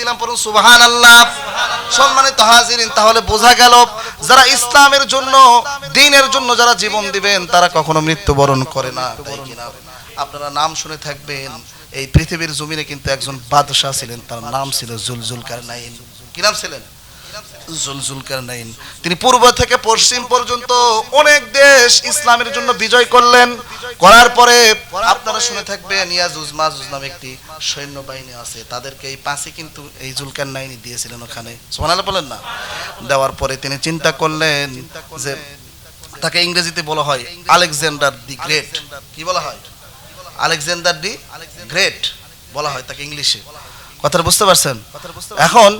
দিলাম পড়ুন সুবাহান আল্লাহ সম্মানিত হাজিরিন, তাহলে বোঝা গেল যারা ইসলামের জন্য, দিনের জন্য যারা জীবন দিবেন, তারা কখনো মৃত্যুবরণ করে না, তাই কিনা আপনারা নাম শুনে থাকবেন, এই পৃথিবীর জমিনে কিন্তু একজন বাদশাহ ছিলেন, তার নাম ছিল জুলজুলকার নাইন কি নাম ছিলেন? জুলজুলকার নাইন তিনি পূর্ব থেকে পশ্চিম পর্যন্ত অনেক দেশ ইসলামের জন্য বিজয় করলেন করার পরে আপনারা শুনে থাকবেন ইয়াজুজ মাজুজ নামে একটি সৈন্যবাহিনী আছে। তাদেরকে এই পাঁচই কিন্তু এই জুলকার নাইনি দিয়েছিলেন ওখানে। সোনালে বলেন না? দেওয়ার পরে তিনি চিন্তা করলেন যে তাকে ইংরেজিতে বলা হয় আলেকজান্ডার দি গ্রেট। কি বলা হয়? আলেকজান্ডার দি গ্রেট বলা হয় তাকে ইংলিশে। কথাটা বুঝতে পারছেন। এখন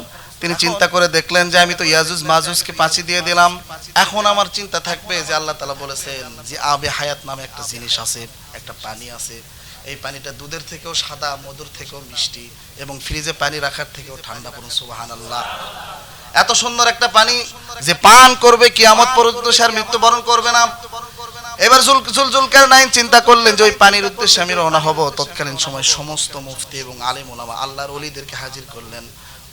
তিনি চিন্তা করে দেখলেন যে আমি তো ইয়াজুজ মাজুজকে পাঁচি দিয়ে দিলাম। এখন আমার চিন্তা থাকবে যে আল্লাহ তালা বলেছেন যে আবে হায়াত নামে একটা জিনিস আছে, একটা পানি আছে। এই পানিটা দুধের থেকেও সাদা, মধুর থেকেও মিষ্টি এবং ফ্রিজে পানি রাখার থেকেও ঠান্ডা পড়ুন সুবাহান আল্লাহ এত সুন্দর একটা পানি যে পান করবে কি কিয়ামত পর্যন্ত সে আর মৃত্যুবরণ করবে না। এবার জুল জুলজুলকার নাইন চিন্তা করলেন যে ওই পানির উদ্দেশ্যে আমি রওনা হব। তৎকালীন সময় সমস্ত মুফতি এবং আলেম ওলামা আল্লাহর অলিদেরকে হাজির করলেন।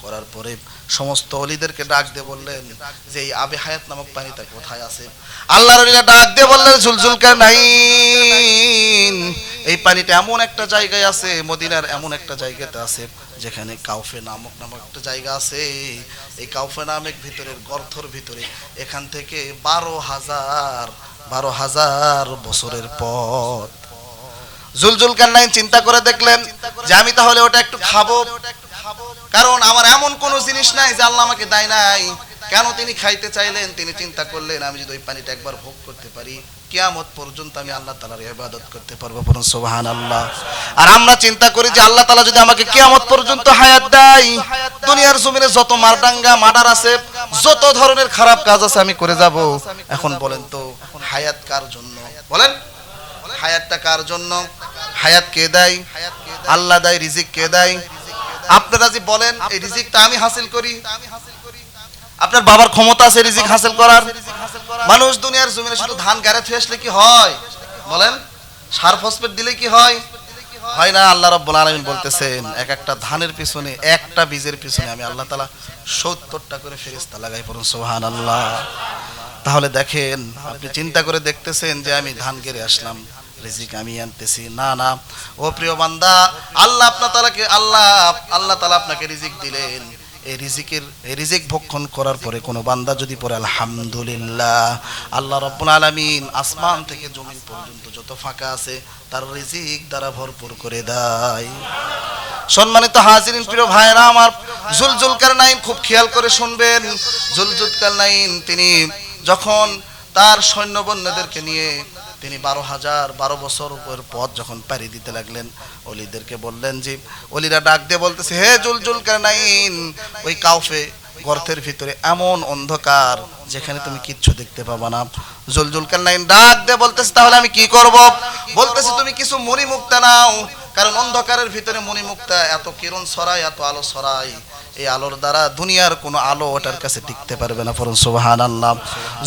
করার পরে সমস্ত অলিদেরকে ডাক দিয়ে বললেন যে এই আবে হায়াত নামক পানিটা কোথায় আছে? আল্লাহর ডাক দিয়ে বললেন জুলজুলকার নাই এই পানিটা এমন একটা জায়গায় আছে, মদিনার এমন একটা জায়গাতে আছে, যেখানে কাউফে নামক নামক একটা জায়গা আছে। এই কাউফে নামের ভিতরের গর্থর ভিতরে এখান থেকে বারো হাজার বারো হাজার বছরের পথ। জুলজুল কান্নাইন চিন্তা করে দেখলেন যে আমি তাহলে ওটা একটু খাব। কারণ আমার এমন কোনো জিনিস নাই যে আল্লাহ আমাকে দেয় নাই। কেন তিনি খাইতে চাইলেন? তিনি চিন্তা করলেন, আমি যদি ওই পানিটা একবার ভোগ করতে পারি, কিয়ামত পর্যন্ত আমি আল্লাহ তালার ইবাদত করতে পারব পড়ুন সোবাহান আল্লাহ আর আমরা চিন্তা করি যে আল্লাহ তালা যদি আমাকে কিয়ামত পর্যন্ত হায়াত দেয়, দুনিয়ার জমিনে যত মারডাঙ্গা, মার্ডার আছে, যত ধরনের খারাপ কাজ আছে আমি করে যাব। এখন বলেন তো, হায়াত কার জন্য? বলেন, হায়াতটা কার জন্য? হায়াত কে দেয়? আল্লাহ দেয়, রিজিক কে দেয়? আপনারা যে বলেন এই রিজিকটা আমি হাসিল করি। আপনার বাবার ক্ষমতা আছে রিজিক হাসিল করার। মানুষ দুনিয়ার জমিনে শুধু ধান গাড়ে থুয়ে আসলে কি হয়? বলেন সার ফসফেট দিলে কি হয়? হয় না আল্লাহ রব্বুল আলামিন বলতেছেন এক একটা ধানের পিছনে একটা বীজের পিছনে আমি আল্লাহ তাআলা 70টা করে ফেরেশতা লাগাই পড়ুন সুবহানাল্লাহ। তাহলে দেখেন আপনি চিন্তা করে দেখতেছেন যে আমি ধান গেড়ে আসলাম। রিজিক আমি আনতেছি। না না। ও প্রিয় বান্দা, আল্লাহ আপনার তালাকে, আল্লাহ আল্লাহ তালা আপনাকে রিজিক দিলেন। এই রিজিকের, এই রিজিক ভক্ষণ করার পরে কোনো বান্দা যদি পড়ে, আলহামদুলিল্লাহ, আল্লাহ রব্বুল আলামিন আসমান থেকে জমিন পর্যন্ত যত ফাঁকা আছে, তার রিজিক দ্বারা ভরপুর করে দেয়। সম্মানিত হাজিরিন, প্রিয় ভাইরা আমার জুলজুলকার নাইন খুব খেয়াল করে শুনবেন। জুলজুলকার নাইন তিনি যখন তার সৈন্যবন্যদেরকে নিয়ে তিনি বারো হাজার, বারো বছর উপর পথ যখন পাড়ি দিতে লাগলেন, অলিদেরকে বললেন যে, অলিরা ডাক দিয়ে বলতেছে, হে জুল জুল নাইন ওই কাউফে, গর্তের ভিতরে এমন অন্ধকার যেখানে তুমি কিচ্ছু দেখতে পাবা না। জুল জুল নাইন ডাক দিয়ে বলতেছে, তাহলে আমি কি করব? বলতেছে, তুমি কিছু মরি মুক্তা নাও কারণ অন্ধকারের ভিতরে মণি মুক্তা এত কিরণ ছড়ায়, এত আলো ছড়ায়। এই আলোর দ্বারা দুনিয়ার কোনো আলো ওটার কাছে টিকতে পারবে না ফরন সুবাহান আল্লাহ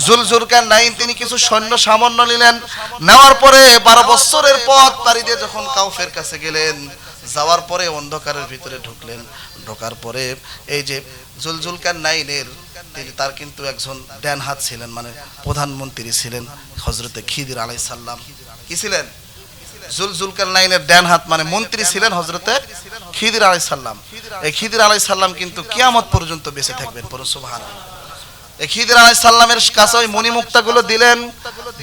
জুলজুলকার নাইন তিনি কিছু সৈন্য সামান্য নিলেন। নেওয়ার পরে বারো বছরের পথ পাড়ি দিয়ে যখন কাউফের কাছে গেলেন, যাওয়ার পরে অন্ধকারের ভিতরে ঢুকলেন। ঢোকার পরে এই যে জুলজুলকার নাইনের, তিনি তার কিন্তু একজন ড্যান হাত ছিলেন মানে প্রধানমন্ত্রী ছিলেন হজরতে খিদির আলাই সাল্লাম কি ছিলেন? জুলজুলকার নাইনের ড্যান হাত মানে মন্ত্রী ছিলেন হজরতে খিদির আলাই সাল্লাম এই খিদির আলাই সাল্লাম কিন্তু কিয়ামত পর্যন্ত বেঁচে থাকবেন এই খিদির আলাই সাল্লামের কাছে ওই মণিমুক্তাগুলো দিলেন,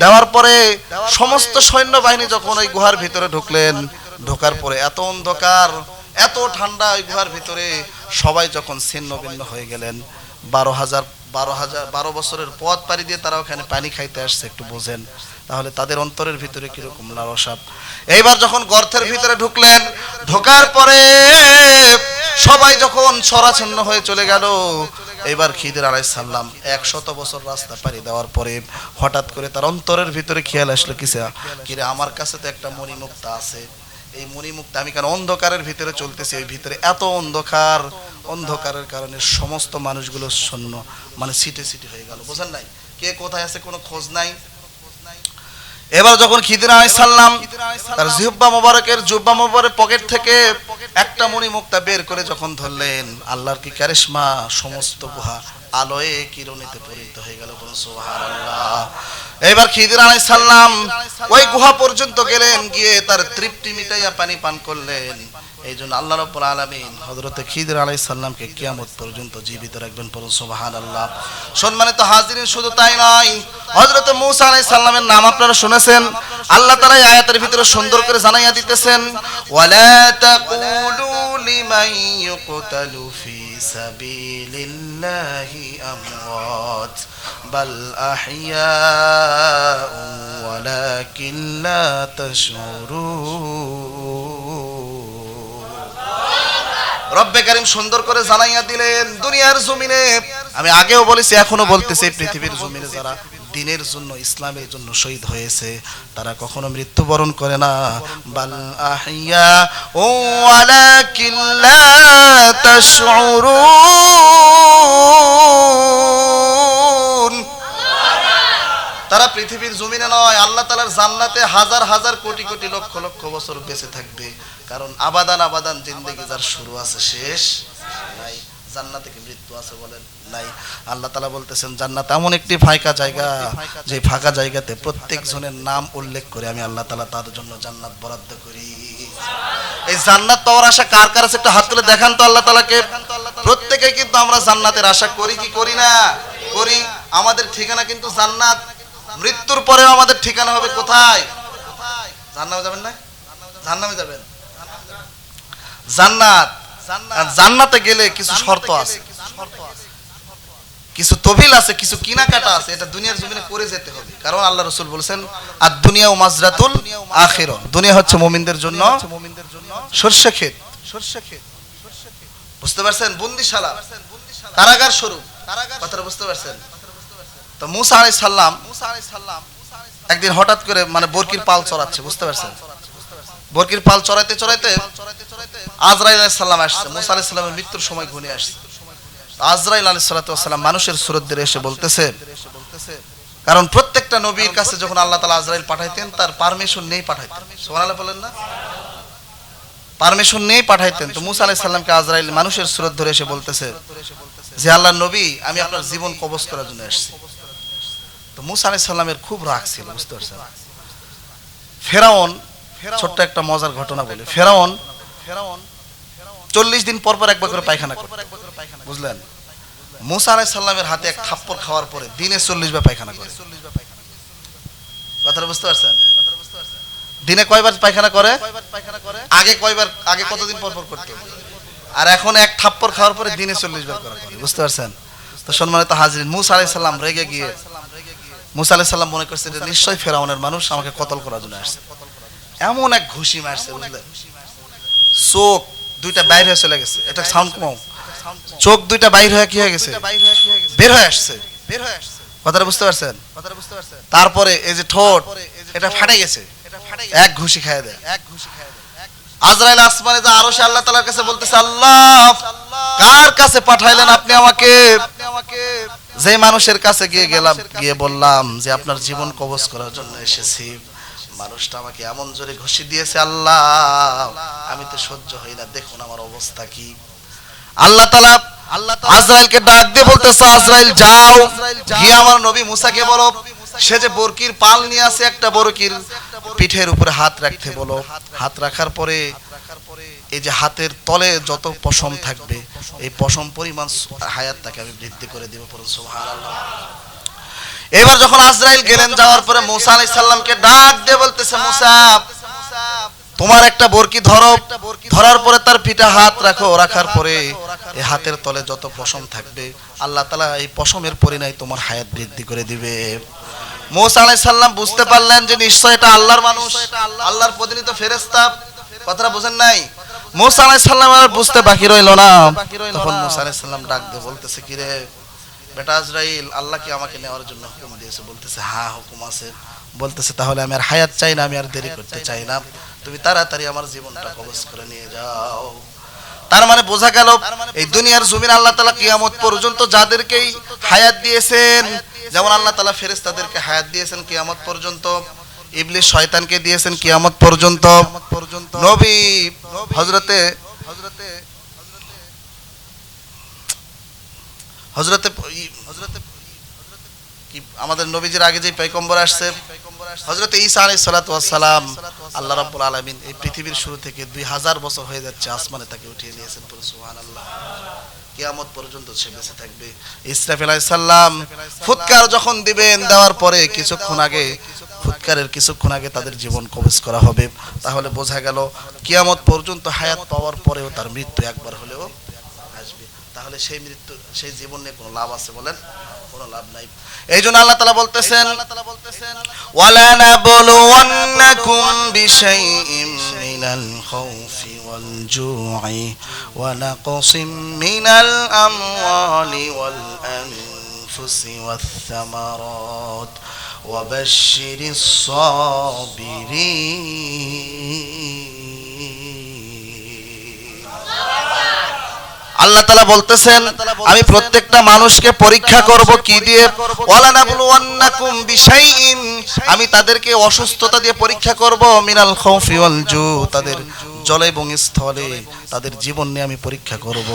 দেওয়ার পরে সমস্ত সৈন্যবাহিনী যখন ওই গুহার ভিতরে ঢুকলেন, ঢোকার পরে এত অন্ধকার, এত ঠান্ডা ওই গুহার ভিতরে সবাই যখন ছিন্ন ভিন্ন হয়ে গেলেন, বারো হাজার বারো হাজার, বারো বছরের পথ পাড়ি দিয়ে তারা ওখানে পানি খাইতে আসছে, একটু বোঝেন। তাহলে তাদের অন্তরের ভিতরে কীরকম লালসাপ। এইবার যখন গর্তের ভিতরে ঢুকলেন, ঢোকার পরে সবাই যখন সরাচ্ছন্ন হয়ে চলে গেল এবার খিদির আলাই সাল্লাম একশত বছর রাস্তা পাড়ি দেওয়ার পরে হঠাৎ করে তার অন্তরের ভিতরে খেয়াল আসলো কিসা কিরে আমার কাছে তো একটা মণিমুক্তা আছে। এই মণিমুক্তা আমি কেন অন্ধকারের ভিতরে চলতেছি? ওই ভিতরে এত অন্ধকার অন্ধকারের কারণে সমস্ত মানুষগুলো শূন্য মানে সিটে সিটে হয়ে গেল। বোঝেন নাই? কে কোথায় আছে কোনো খোঁজ নাই? এবার যখন খিদির আলাই সাল্লাম তার জিহ্বা মোবারকের জুব্বা মোবারক পকেট থেকে একটা মণি মুক্তা বের করে যখন ধরলেন, আল্লাহর কি কারিশমা, সমস্ত গুহা কিরণিতে পরিণত হয়ে গেল সুবহানাল্লাহ। এবার খিদির ওই গুহা পর্যন্ত গেলেন, গিয়ে তার তৃপ্তি মিটাইয়া পানি পান করলেন। এই জন্য আল্লাহ রব্বুল আলমিন হজরতে খিদির আলাই সাল্লামকে কিয়ামত পর্যন্ত জীবিত রাখবেন পড়ুন সোবাহান আল্লাহ সম্মানিত হাজিরিন, শুধু তাই নয় হজরত মৌসা আলাই সাল্লামের নাম আপনারা শুনেছেন। আল্লাহ এই আয়াতের ভিতরে সুন্দর করে জানাইয়া দিতেছেন, ওয়ালা তাকুলু লিমান ইউকতালু ফি সাবিলিল্লাহি। আমওয়াত بل أحياء ولكن لا تشعرون. রব্বে করিম সুন্দর করে জানাইয়া দিলেন দুনিয়ার জমিনে। আমি আগেও বলেছি, এখনও বলতেছি পৃথিবীর জমিনে যারা দিনের জন্য, ইসলামের জন্য শহীদ হয়েছে। তারা কখনো মৃত্যুবরণ করে না। বাল আহিয়া, ও ওয়ালাকিন লা তাশউরুন। তারা পৃথিবীর জমিনে নয়, আল্লাহ তালার জান্নাতে হাজার হাজার কোটি কোটি লক্ষ লক্ষ বছর বেঁচে থাকবে। কারণ আবাদান আবাদান জিন্দগি যার শুরু আছে, শেষ নাই। জান্নাতে কি মৃত্যু আছে বলেন? নাই। আল্লাহ তালা বলতেছেন জান্নাত এমন একটি ফাঁকা জায়গা যে ফাঁকা জায়গাতে প্রত্যেক জনের নাম উল্লেখ করে আমি আল্লাহ তালা তার জন্য জান্নাত বরাদ্দ করি। এই জান্নাত পাওয়ার আশা কার কার আছে একটা হাত তুলে দেখান তো আল্লাহ তালাকে প্রত্যেকে কিন্তু আমরা জান্নাতের আশা করি কি করি না? করি। আমাদের ঠিকানা কিন্তু জান্নাত। মৃত্যুর পরেও আমাদের ঠিকানা হবে কোথায়? জান্নামে যাবেন না? জান্নামে যাবেন। জান্নাত। জান্নাতে গেলে কিছু শর্ত আছে। কিছু তবিল আছে, কিছু কিনাকাটা আছে, এটা দুনিয়ার জমিনে করে যেতে হবে। কারণ আল্লাহ রসুল বলেছেন আর দুনিয়া ও মাজরাতুল আখির। দুনিয়া হচ্ছে মুমিনদের জন্য সর্ষে ক্ষেত। সর্ষে ক্ষেত বুঝতে পারছেন? বন্দিশালা। কারাগার স্বরূপ। কথাটা বুঝতে পারছেন? তো মুসা আলাই সাল্লাম একদিন হঠাৎ করে মানে বরকির পাল চড়াচ্ছে, বুঝতে পারছেন? বরকির পাল চড়াইতে চড়াইতে আজরাইল সালাম আসছে, মুসা আলাইহিস সালামের মৃত্যুর সময় ঘনিয়ে আসছে। আজরাইল আলাইহিস সালাম মানুষের সুরত দিয়ে এসে বলতেছে, কারণ প্রত্যেকটা নবীর কাছে যখন আল্লাহ তালা আজরাইল পাঠাইতেন, তার পারমিশন নেই পাঠাইতেন। সোহানাল্লাহ বলেন না। পারমিশন নেই পাঠাইতেন। তো মুসা আলাইহিস সালামকে আজরাইল মানুষের সুরত ধরে এসে বলতেছে যে আল্লাহ নবী, আমি আপনার জীবন কবজ করার জন্য এসেছি। তো মুসা আলাইহিস সালামের খুব রাগ ছিল, বুঝতে পারছেন? ফেরাউন, ছোট্ট একটা মজার ঘটনা বলি। ফেরাউন ফেরাউন চল্লিশ দিন পর পর একবার করে পায়খানা করে বুঝলেন? মুসা আলাইহিস সালামের হাতে এক থাপ্পড় খাওয়ার পরে দিনে চল্লিশ বার পায়খানা করে। কথাটা বুঝতে পারছেন? দিনে কয়বার পায়খানা করে? আগে কয়বার, আগে কতদিন পর পর করতে? আর এখন এক থাপ্পড় খাওয়ার পরে দিনে চল্লিশ বার করা করে। বুঝতে পারছেন? তো সম্মানিত হাজরিন, মুসা আলাইহিস সালাম রেগে গিয়ে, মুসা আলাইহিস সালাম মনে করছে যে নিশ্চয়ই ফেরাউনের মানুষ আমাকে কতল করার জন্য আসছে। এমন এক ঘুষি মারছে বুঝলেন চোখ দুইটা বাইর চলে গেছে। এটা সাউন্ড কমাও। চোখ দুইটা বাইর হয়ে কি হয়ে গেছে? বের হয়ে আসছে। বের হয়ে আসছে। কথাটা বুঝতে পারছেন? কথাটা বুঝতে পারছেন? তারপরে এই যে ঠোঁট এটা ফাটে গেছে। এক ঘুষি খাইয়ে দেয়। এক ঘুষি দেয়। আজরাইল আসমানে যা আরও আল্লাহ তালার কাছে বলতেছে আল্লাহ কার কাছে পাঠাইলেন আপনি আমাকে? যে মানুষের কাছে গিয়ে গেলাম গিয়ে বললাম যে আপনার জীবন কবজ করার জন্য এসেছি। মানুষটা আমাকে এমন জোরে ঘুষি দিয়েছে আল্লাহ আমি তো সহ্য হই না দেখুন আমার অবস্থা কি। আল্লাহ তালা আজরাইলকে ডাক দিয়ে বলতেছে আজরাইল যাও। গিয়ে আমার নবী মুসাকে বলো সে যে বরকির পাল নিয়ে আসে একটা বরকির পিঠের উপরে হাত রাখতে বলো। হাত রাখার পরে এই যে হাতের তলে যত পশম থাকবে এই পশম পরিমাণ হায়াত তাকে আমি বৃদ্ধি করে দিব সুবহানাল্লাহ। এবার যখন আজরাইল গেলেন যাওয়ার পরে মুসা আলাইহিস সালামকে ডাক দিয়ে বলতেছে মুসা তোমার একটা বরকি ধরো, ধরার পরে তার পিঠে হাত রাখো, রাখার পরে এই হাতের তলে যত পশম থাকবে, আল্লাহ তালা এই পশমের পরিণায় তোমার হায়াত বৃদ্ধি করে দিবে। মোসা আলাইহিস সালাম বুঝতে পারলেন যে নিশ্চয় এটা আল্লাহর মানুষ, আল্লাহর প্রতিনিধিত ফেরেশতা। কথাটা বুঝেন নাই? মোসা আলাইহিস সালাম আর বুঝতে বাকি রইল না। তখন মোসা সালাম ডাক দিয়ে বলতেছে, কি রে? বেটা আজরাইল, আল্লাহ কি আমাকে নেওয়ার জন্য হুকুম দিয়েছে? বলতেছে হ্যাঁ হুকুম আছে। বলতেছে, তাহলে আমি আর হায়াত চাই না, আমি আর দেরি করতে চাই না। তুমি তাড়াতাড়ি আমার জীবনটা কবজ করে নিয়ে যাও। তার মানে বোঝা গেল, এই দুনিয়ার জমিন আল্লাহ তালা কিয়ামত পর্যন্ত যাদেরকেই হায়াত দিয়েছেন, যেমন আল্লাহ তালা ফেরেস্তাদেরকে হায়াত দিয়েছেন কিয়ামত পর্যন্ত, ইবলিস শয়তানকে দিয়েছেন কিয়ামত পর্যন্ত। নবী হজরতে হজরতে হজরতে হজরতে কি আমাদের নবীজির আগে যে পয়গম্বর আসছে হজরত ঈসা আলাইহিস সালাতু ওয়াস সালাম আল্লাহ রাব্বুল আলামিন এই পৃথিবীর শুরু থেকে দুই হাজার বছর হয়ে যাচ্ছে আসমানে তাকে উঠিয়ে নিয়েছেন পুরো সুবহানাল্লাহ। কিয়ামত পর্যন্ত সে বেঁচে থাকবে। ইসরাফিল সালাম ফুৎকার যখন দিবেন, দেওয়ার পরে কিছুক্ষণ আগে, ফুৎকারের কিছুক্ষণ আগে তাদের জীবন কবজ করা হবে। তাহলে বোঝা গেল কিয়ামত পর্যন্ত হায়াত পাওয়ার পরেও তার মৃত্যু একবার হলেও তাহলে সেই মৃত্যু সেই জীবন নিয়ে কোনো লাভ আছে বলেন কোনো লাভ নাই এই জন্য আল্লাহ তালা বলতেছেন وَلَنَبْلُوَنَّكُمْ بِشَيْءٍ مِّنَ الْخَوْفِ وَالْجُوعِ وَنَقْصٍ مِّنَ الْأَمْوَالِ وَالْأَنفُسِ وَالثَّمَرَاتِ وَبَشِّرِ الصَّابِرِينَ আল্লাহ তালা বলতেছেন আমি প্রত্যেকটা মানুষকে পরীক্ষা করব কি দিয়ে? আমি তাদেরকে অসুস্থতা দিয়ে পরীক্ষা করব মিনাল খাউফি ওয়াল জু। তাদের জলে এবং স্থলে তাদের জীবন নিয়ে আমি পরীক্ষা করব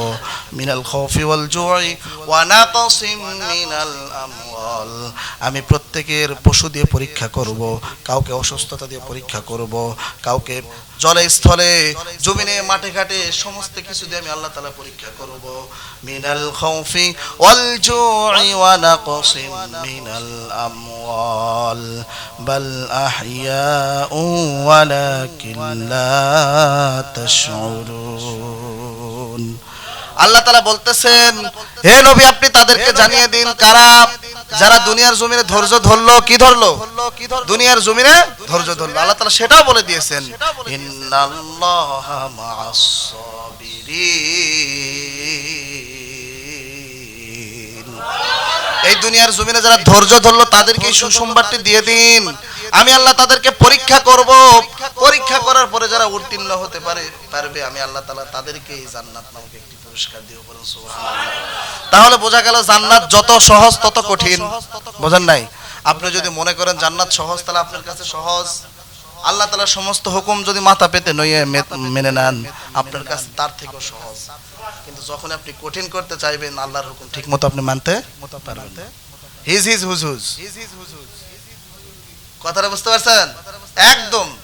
মিনাল খাউফি ওয়াল জুই। ওয়া নাকসিম মিনাল আমওয়াল। আমি প্রত্যেকের পশু দিয়ে পরীক্ষা করব কাউকে অসুস্থতা দিয়ে পরীক্ষা করব কাউকে জলে স্থলে জমিনে, মাঠে ঘাটে সমস্ত কিছু দিয়ে আমি আল্লাহ তালা পরীক্ষা করব। মিনাল খৌফি ওয়াল জুই ওয়া নাকসিন মিনাল আমওয়াল, বাল আহইয়াউ ওয়ালাকিন লা তাশউরুন। আল্লাহ তালা বলতেছেন হে নবী আপনি তাদেরকে জানিয়ে দিন কারা যারা দুনিয়ার জমিনে ধৈর্য ধরলো কি ধরলো? দুনিয়ার জমিনে ধৈর্য ধরলো। আল্লাহ তালা সেটাও বলে দিয়েছেন। এই দুনিয়ার জমিনে যারা ধৈর্য ধরলো তাদেরকে সুসংবাদটি দিয়ে দিন। আমি আল্লাহ তাদেরকে পরীক্ষা করব। পরীক্ষা করার পরে যারা উত্তীর্ণ হতে পারে, পারবে, আমি আল্লাহ তাআলা তাদেরকে এই জান্নাত নামক একটি পুরস্কার দিব বলেন তাহলে বোঝা গেল জান্নাত যত সহজ, তত কঠিন। বোঝেন নাই? আপনি যদি মনে করেন জান্নাত সহজ, তাহলে আপনার কাছে সহজ। আল্লাহ তাআলা সমস্ত হুকুম যদি মাথা পেতে নইয়ে মেনে নেন, আপনার কাছে তার থেকেও সহজ। কিন্তু যখন আপনি কঠিন করতে চাইবেন, আল্লাহর হুকুম ঠিক মতো আপনি মানতে হিজ পারবেন whose his his, whose whose. কথাটা বুঝতে পারছেন? একদম।